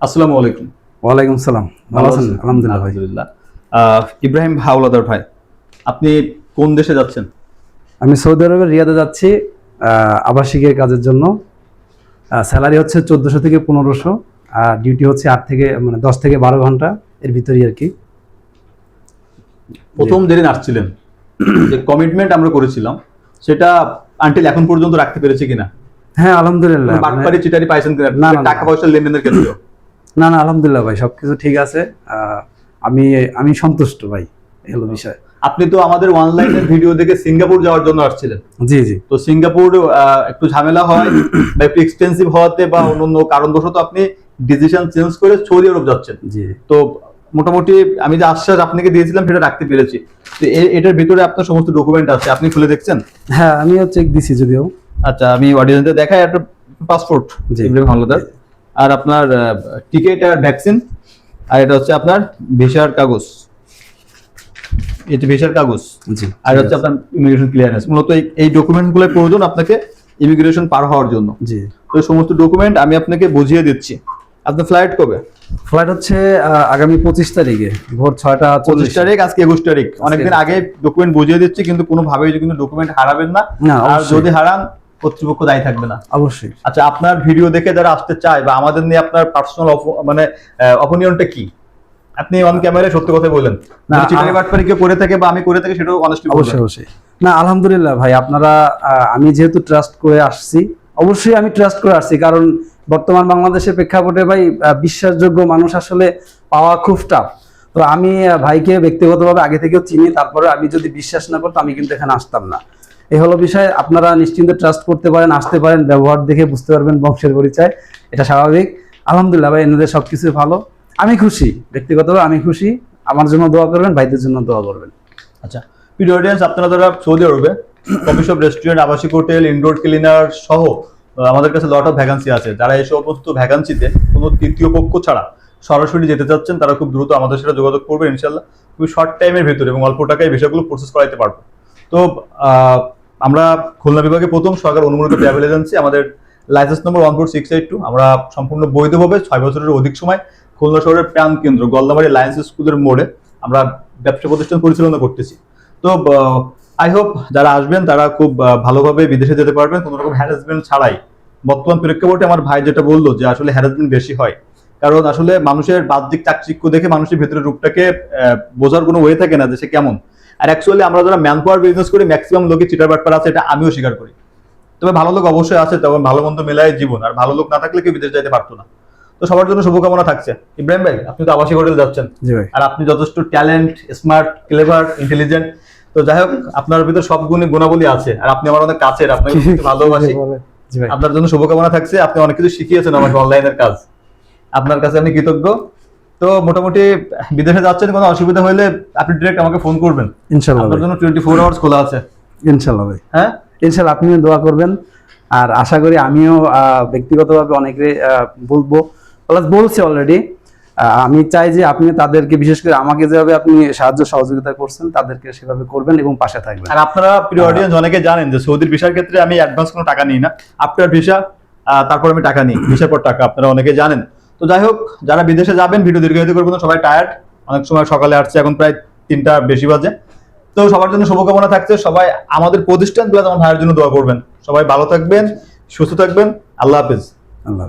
আসসালামু আলাইকুম। ওয়ালাইকুম সালাম। ভালো আছেন? আলহামদুলিল্লাহ আলহামদুলিল্লাহ। ইব্রাহিম হাওলাদার ভাই আপনি কোন দেশে যাচ্ছেন? আমি সৌদি আরবের রিয়াদে যাচ্ছি আবাসিকের কাজের জন্য। স্যালারি হচ্ছে চোদ্দোশো থেকে পনেরোশো আর ডিউটি হচ্ছে আট থেকে মানে দশ থেকে বারো ঘণ্টা এর ভিতরেই আর কি। প্রথম যেদিন আসছিলেন। যে কমিটমেন্ট আমরা করেছিলাম সেটা আনটিল এখন পর্যন্ত রাখতে পেরেছে কিনা? হ্যাঁ আলহামদুলিল্লাহ। মানে- বাটপারি চিটারি পাইছেন কিনা? না, টাকা পয়সা লেনদেনের ক্ষেত্রে না না আলহামদুলিল্লাহ ভাই সবকিছু ঠিক আছে। আমি আমি সন্তুষ্ট ভাই হলো বিষয়। আপনি তো আমাদের অনলাইনের ভিডিও দেখে সিঙ্গাপুর যাওয়ার জন্য আসছিলেন। জি জি। তো সিঙ্গাপুর একটু ঝামেলা হয় বা একটু এক্সপেন্সিভ হওয়াতে বা অন্য কারণবশত আপনি ডিসিশন চেঞ্জ করে সৌদি আরব যাচ্ছেন। জি। তো মোটামুটি আমি যে আশ্বাস আপনাকে দিয়েছিলাম সেটা রাখতে পেরেছি। তো এটার ভিতরে আপনার সমস্ত ডকুমেন্ট আছে আপনি খুলে দেখছেন? হ্যাঁ আমিও চেক দিছি যদিও। আচ্ছা আমি অডিয়েন্সে দেখাই একটা পাসপোর্ট জি। হামলাদার আর আপনার টিকিট আর ভ্যাকসিন আর এটা হচ্ছে আপনার ভিসার কাগজ। এটা ভিসার কাগজ জি। আর হচ্ছে আপনার ইমিগ্রেশন ক্লিয়ারেন্স মূলত এই- ডকুমেন্টগুলো প্রয়োজন আপনাকে ইমিগ্রেশন পার হওয়ার জন্য। জি। তো সমস্ত ডকুমেন্ট আমি আপনাকে বুঝিয়ে দিচ্ছি। আপনার ফ্লাইট কবে? ফ্লাইট হচ্ছে আগামী পঁচিশ তারিখে ভোর ছয়টা পঁচিশ তারিখ আজকে একুশ তারিখ। অনেকদিন আগে ডকুমেন্ট বুঝিয়ে দিচ্ছি কিন্তু কোনোভাবেই কিন্তু ডকুমেন্ট হারাবেন না, আর যদি হারান কর্তৃপক্ষ দায়ী থাকবে না। অবশ্যই। আচ্ছা আপনার ভিডিও দেখে যারা আসতে চায় বা আমাদের নিয়ে আপনার পার্সোনাল মানে অপিনিয়নটা কি? আপনি অন ক্যামেরায় সত্যি কথা বলেন না, চিটারি বাটপারি কেউ করে থাকে বা আমি করে থাকি সেটাও অনেস্টলি অবশ্যই অবশ্যই। না আলহামদুলিল্লাহ ভাই আপনারা আমি যেহেতু ট্রাস্ট করে আসছি অবশ্যই আমি ট্রাস্ট করে আসছি কারণ বর্তমান বাংলাদেশের প্রেক্ষাপটে ভাই বিশ্বাসযোগ্য মানুষ আসলে পাওয়া খুব টাফ তো আমি ভাইকে ব্যক্তিগতভাবে আগে থেকেও চিনি তারপরে আমি যদি বিশ্বাস না করতাম আমি কিন্তু এখানে আসতাম না। এই হলো বিষয়, আপনারা নিশ্চিন্তে ট্রাস্ট করতে পারেন, আসতে পারেন, ব্যবহার দেখে বুঝতে পারবেন বংশের পরিচয়, এটা স্বাভাবিক। আলহামদুলিল্লাহ ভাই, এনাদের সবকিছু ভালো। আমি খুশি, ব্যক্তিগতভাবে আমি খুশি। আমার জন্য দোয়া করবেন, ভাইদের জন্য দোয়া করবেন। আচ্ছা প্রিয় অডিয়েন্স আপনারা যারা সৌদি আরবে কফি শপ রেস্টুরেন্ট আবাসিক হোটেল ইনডোর ক্লিনার সহ আমাদের কাছে লট অফ ভ্যাকান্সি আছে। যারা এই সমস্ত ভ্যাকান্সিতে কোনো তৃতীয় পক্ষ ছাড়া সরাসরি যেতে চাচ্ছেন, তারা খুব দ্রুত আমাদের সাথে যোগাযোগ করবে ইনশাল্লাহ খুবই শর্ট টাইমের ভিতরে এবং অল্প টাকায় বিষয়গুলো প্রসেস করাইতে পারব। তো আমরা খুলনা বিভাগে প্রথম সরকার অনুমোদিত ট্রাভেল এজেন্সি, আমাদের licence number one four six eight two আমরা সম্পূর্ণ বৈধভাবে ছয় বছরের অধিক সময় খুলনা শহরের প্রাণ কেন্দ্র, গলদামারি লায়েন্স স্কুলের মোড়ে আমরা ব্যবসা প্রতিষ্ঠান পরিচালনা করতেছি। তো আই হোপ যারা আসবেন, তারা খুব ভালোভাবে বিদেশে যেতে পারবেন। কোনো রকম হ্যারাসমেন্ট ছাড়াই। বর্তমান প্রেক্ষাপটে আমার ভাই যেটা বলল যে আসলে হ্যারাসমেন্ট বেশি হয়। কারণ আসলে মানুষের বাহ্যিক চাকচিক্য দেখে মানুষের ভেতরে রূপটাকে বোঝার কোনো ওয়ে থাকে না যে সে কেমন। আর অ্যাকচুয়ালি আমরা যারা ম্যান পাওয়ার বিজনেস করি ম্যাক্সিমাম লোকে চিটার বাটপার আছে এটা আমিও স্বীকার করি। তবে ভালো লোক অবশ্যই আছে তবে ভালো মন্দ মেলায় জীবন আর ভালো লোক না থাকলে কেউ বিদেশ যেতে পারতো না। তো সবার জন্য শুভকামনা থাকছে। ইব্রাহিম ভাই আপনি তো আবাসিক হোটেল যাচ্ছেন। আর আপনি যথেষ্ট ট্যালেন্ট স্মার্ট ক্লেভার ইন্টেলিজেন্ট তো যাই হোক আপনার ভিতরে সব গুণে গুণাবলী আছে আর আপনি আমার অনেক কাছের আপনাকে ভালোবাসি। আপনার জন্য শুভকামনা থাকছে আপনি অনেক কিছু শিখিয়েছেন আমাকে অনলাইনের কাজ। আপনার কাছে আমি কৃতজ্ঞ। তো মোটামুটি বিদেশে যাচ্ছেন কোনো অসুবিধা হলে আপনি ডিরেক্ট আমাকে ফোন করবেন। ইনশাল্লাহ আপনার জন্য টোয়েন্টি ফোর আওয়ার্স খোলা আছে। ইনশাল্লাহ ভাই। হ্যাঁ? ইনশাল্লাহ আপনিও দোয়া করবেন। আর আশা করি আমিও ব্যক্তিগতভাবে অনেকে বলব। প্লাস বলছি অলরেডি আমি চাই যে আপনি তাদেরকে বিশেষ করে আমাকে যেভাবে আপনি সাহায্য সহযোগিতা করছেন তাদেরকে সেভাবে করবেন এবং পাশে থাকবেন। আর আপনারা প্রিয় অডিয়েন্স অনেকে জানেন যে সৌদির ভিসার ক্ষেত্রে আমি অ্যাডভান্স কোনো টাকা নিই না। আফটার ভিসা তারপর আমি টাকা নিই। ভিসার পর টাকা আপনারা অনেকে জানেন। তো যাই হোক যারা বিদেশে যাবেন ভিডিও দীর্ঘায়িত করবেন না, সবাই টায়ার্ড অনেক সময় সকালে আসছে এখন প্রায় তিনটা বেশি বাজে। তো সবার জন্য শুভকামনা থাকছে। সবাই আমাদের প্রতিষ্ঠানগুলো আমার ভাইয়ের জন্য দোয়া করবেন। সবাই ভালো থাকবেন সুস্থ থাকবেন। আল্লাহ হাফিজ। আল্লাহ